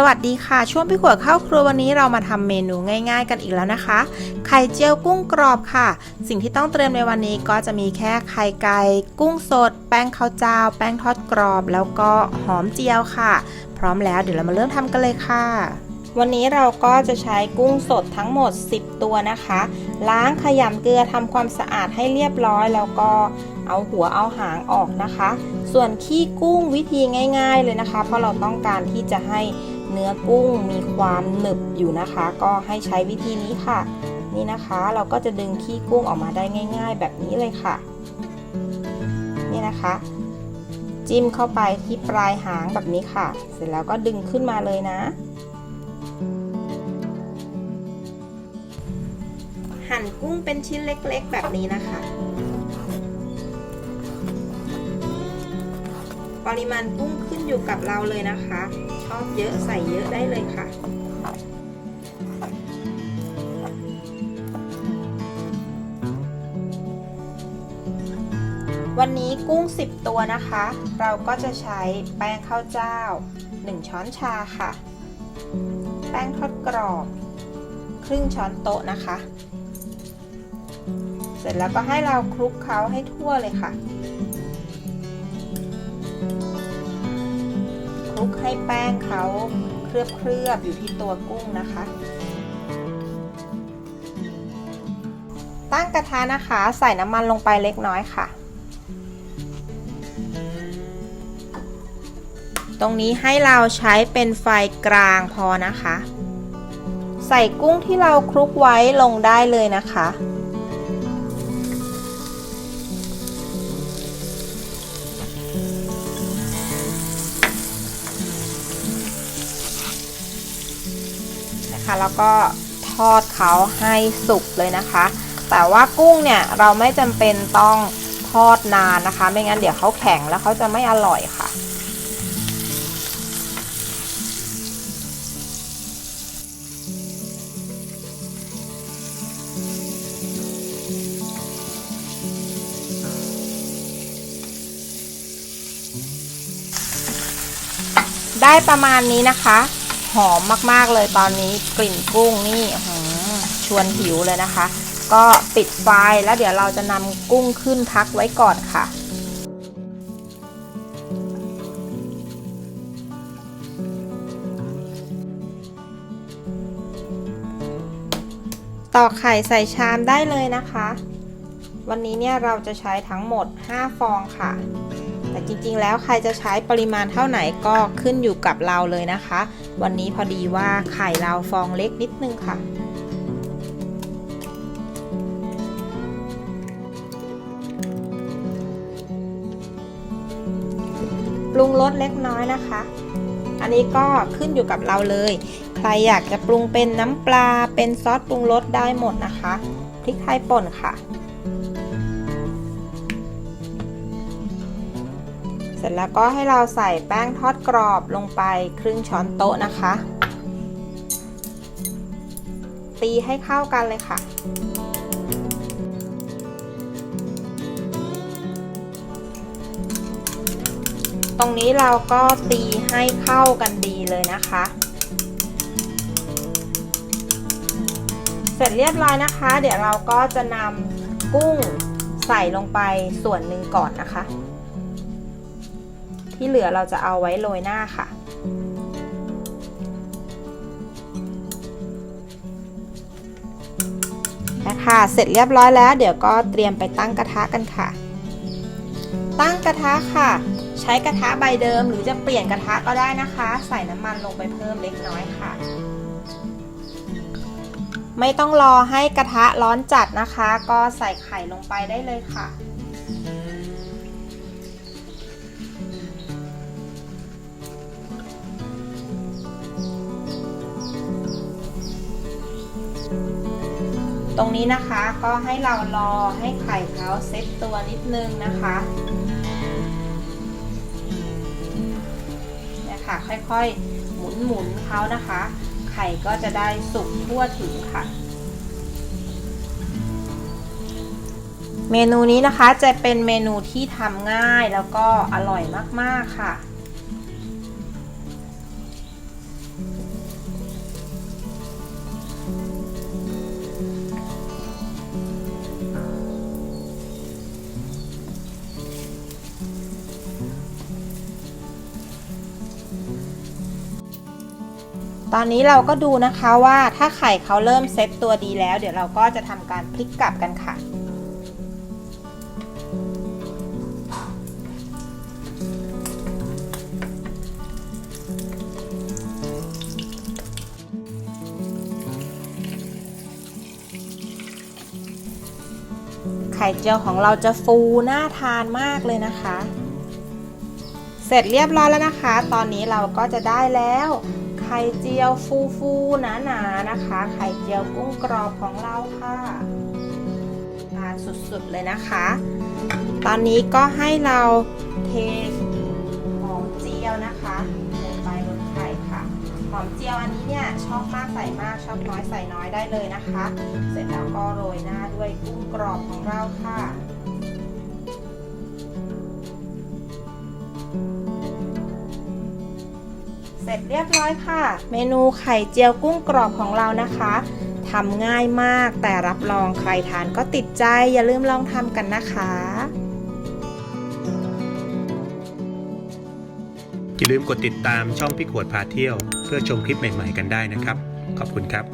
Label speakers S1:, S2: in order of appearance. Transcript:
S1: สวัสดีค่ะ ช่วงพี่ขวดเข้าครัววันนี้เรามาทำเมนูง่าย ๆ กันอีกแล้วนะคะ ไข่เจียวกุ้งกรอบค่ะ สิ่งที่ต้องเตรียมในวันนี้ก็จะมีแค่ไข่ไก่กุ้งสด แป้งข้าวเจ้า แป้งทอดกรอบ แล้วก็หอมเจียวค่ะ พร้อมแล้วเดี๋ยวเรามาเริ่มทำกันเลยค่ะ วันนี้เราก็จะใช้กุ้งสดทั้งหมด 10 ตัวนะคะ ล้างขยำเกลือทำความสะอาดให้เรียบร้อย แล้วก็เอาหัวเอาหางออกนะคะ ส่วนขี้กุ้งวิธีง่าย ๆ เลยนะคะ เพราะเราต้องการที่จะให้ เนื้อกุ้งมีความหนึบอยู่นะคะ ก็ให้ใช้วิธีนี้ค่ะ นี่นะคะเราก็จะดึงขี้กุ้งออกมาได้ง่าย ๆ แบบนี้เลยค่ะ นี่นะคะ จิ้มเข้าไปที่ปลายหางแบบนี้ค่ะ เสร็จแล้วก็ดึงขึ้นมาเลยนะ หั่นกุ้งเป็นชิ้นเล็กๆ แบบนี้นะคะปริมาณกุ้งขึ้นอยู่กับเราเลยนะคะ ชอบเยอะใส่เยอะได้เลยค่ะวันนี้กุ้ง 10 ตัวนะคะ เราก็จะใช้แป้งข้าวเจ้า 1 ช้อนชาค่ะ แป้งทอดกรอบ ครึ่งช้อนโต๊ะนะคะ เสร็จแล้วก็ให้เราคลุกเคล้าให้ทั่วเลยค่ะ คลุกให้แป้งเขาเคลือบเคลือบอยู่ที่ตัวกุ้งนะคะ ตั้งกระทะนะคะ ใส่น้ำมันลงไปเล็กน้อยค่ะ ตรงนี้ให้เราใช้เป็นไฟกลางพอนะคะ ใส่กุ้งที่เราคลุกไว้ลงได้เลยนะคะ แล้วก็ทอดเขาให้สุกเลยนะคะ แต่ว่ากุ้งเนี่ยเราไม่จำเป็นต้องทอดนานนะคะ ไม่งั้นเดี๋ยวเขาแข็งแล้วเขาจะไม่อร่อยค่ะได้ประมาณนี้นะคะ อมมากๆเลยตอนนี้กลิ่นกุ้งนี่ชวนหิวเลยนะคะ ก็ปิดไฟแล้วเดี๋ยวเราจะนำกุ้งขึ้นพักไว้ก่อนค่ะตอกไข่ใส่ชามได้เลยนะคะ วันนี้เนี่ยเราจะใช้ทั้งหมด 5 ฟองค่ะ แต่จริงๆ แล้วใครจะใช้ปริมาณเท่าไหนก็ขึ้นอยู่กับเราเลยนะคะ วันนี้พอดีว่าไข่เราฟองเล็กนิดนึงค่ะปรุงรสเล็กน้อยนะคะ อันนี้ก็ขึ้นอยู่กับเราเลย ใครอยากจะปรุงเป็นน้ำปลาเป็นซอสปรุงรสได้หมดนะคะ พริกไทยป่นค่ะ เสร็จแล้วก็ให้เราใส่แป้งทอดกรอบลงไปครึ่งช้อนโต๊ะนะคะ ตีให้เข้ากันเลยค่ะ ตรงนี้เราก็ตีให้เข้ากันดีเลยนะคะ เสร็จเรียบร้อยนะคะ เดี๋ยวเราก็จะนำกุ้งใส่ลงไปส่วนหนึ่งก่อนนะคะ ที่เหลือเราจะเอาไว้โรยหน้าค่ะ นะคะเสร็จเรียบร้อยแล้ว เดี๋ยวก็เตรียมไปตั้งกระทะกันค่ะ ตั้งกระทะค่ะ ใช้กระทะใบเดิมหรือจะเปลี่ยนกระทะก็ได้นะคะ ใส่น้ำมันลงไปเพิ่มเล็กน้อยค่ะไม่ต้องรอให้กระทะร้อนจัดนะคะ ก็ใส่ไข่ลงไปได้เลยค่ะ ตรงนี้นะคะก็ให้เรารอให้ไข่เขาเซ็ตตัวนิดนึงนะคะเนี่ยค่ะค่อยๆหมุนหมุนเขานะคะ ไข่ก็จะได้สุกทั่วถึงค่ะ เมนูนี้นะคะจะเป็นเมนูที่ทำง่ายแล้วก็อร่อยมากๆค่ะ ตอนนี้เราก็ดูนะคะว่าถ้าไข่เขาเริ่มเซ็ตตัวดีแล้ว เดี๋ยวเราก็จะทำการพลิกกลับกันค่ะ ไข่เจียวของเราจะฟูน่าทานมากเลยนะคะ เสร็จเรียบร้อยแล้วนะคะ ตอนนี้เราก็จะได้แล้ว ไข่เจียวฟูฟูๆหนาๆนะคะ ไข่เจียวกุ้งกรอบของเราค่ะทานสุดๆเลยนะคะ ตอนนี้ก็ให้เราเทหอมเจียวนะคะลงไปบนไข่ค่ะ หอมเจียวอันนี้เนี่ยชอบมากใส่มากชอบน้อยใส่น้อยได้เลยนะคะ เสร็จแล้วก็โรยหน้าด้วยกุ้งกรอบของเราค่ะ สร็จเรียบร้อยค่ะ เมนูไข่เจียวกุ้งกรอบของเรานะคะทำง่ายมากแต่รับรองใครทานก็ติดใจอย่าลืมลองทำกันนะคะ
S2: อย่าลืมกดติดตามช่องพี่ขวดพาเที่ยว เพื่อชมคลิปใหม่ ๆ กันได้นะครับ ขอบคุณครับ